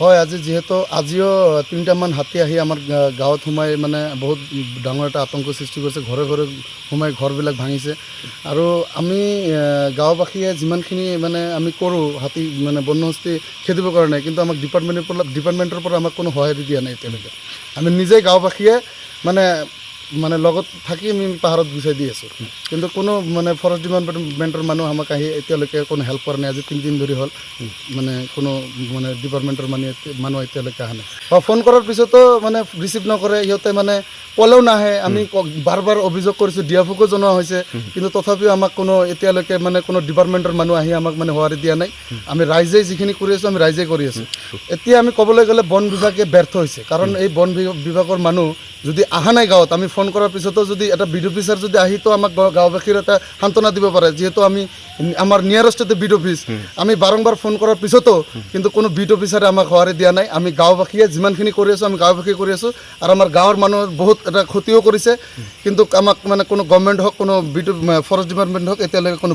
হয়, আজি যিহেতু আজিও তিনিটামান হাতী আহি আমাৰ গাঁৱত সোমাই মানে বহুত ডাঙৰ এটা আতংক সৃষ্টি কৰিছে। ঘৰে ঘৰে সোমাই ঘৰবিলাক ভাঙিছে। আৰু আমি গাঁওবাসীয়ে যিমানখিনি মানে আমি কৰোঁ, হাতী মানে বন্যহস্তি খেদিবৰ কাৰণে, কিন্তু আমাক ডিপাৰ্টমেণ্টৰ পৰা ডিপাৰ্টমেণ্টৰ পৰা আমাক কোনো সঁহাৰি দিয়া নাই এতিয়ালৈকে। আমি নিজে গাঁওবাসীয়ে মানে মানে লগত থাকি আমি পাহাৰত গুচাই দি আছোঁ। কিন্তু কোনো মানে ফৰেষ্ট ডিপাৰ্টমেণ্টৰ মানুহ আমাক আহি এতিয়ালৈকে কোনো হেল্প কৰা নাই। আজি তিনিদিন ধৰি হ'ল। মানে কোনো মানে ডিপাৰ্টমেণ্টৰ মানুহ মানুহ এতিয়ালৈকে অহা নাই। ফোন কৰাৰ পিছতো মানে ৰিচিভ নকৰে। সিহঁতে মানে ক'লেও নাহে। আমি বাৰ বাৰ অভিযোগ কৰিছোঁ। ডিএফঅকো জনোৱা হৈছে। কিন্তু তথাপিও আমাক কোনো এতিয়ালৈকে মানে কোনো ডিপাৰ্টমেণ্টৰ মানুহ আহি আমাক মানে সঁহাৰি দিয়া নাই। আমি ৰাইজে যিখিনি কৰি আছোঁ আমি ৰাইজে কৰি আছোঁ। এতিয়া আমি ক'বলৈ গ'লে বন বিভাগে ব্যৰ্থ হৈছে। কাৰণ এই বন বিভাগৰ মানুহ যদি অহা নাই গাঁৱত আমি ফোন কৰাৰ পিছতো যদি এটা বিড অফিচাৰ যদি আহিতো আমাক গাঁও- গাঁওবাসীৰ এটা সান্তনা দিব পাৰে যিহেতু আমি আমাৰ নিয়াৰেষ্টতে বিড অফিচ। আমি বাৰম্বাৰ ফোন কৰাৰ পিছতো কিন্তু কোনো বিড অফিচাৰে আমাক সঁহাৰি দিয়া নাই। আমি গাঁওবাসীয়ে যিমানখিনি কৰি আছোঁ আমি গাঁওবাসী কৰি আছোঁ আৰু আমাৰ গাঁৱৰ মানুহৰ বহুত এটা ক্ষতিও কৰিছে। কিন্তু আমাক মানে কোনো গভৰ্ণমেণ্ট হওক কোনো বিড ফৰেষ্ট ডিপাৰ্টমেণ্ট হওক এতিয়ালৈকে কোনো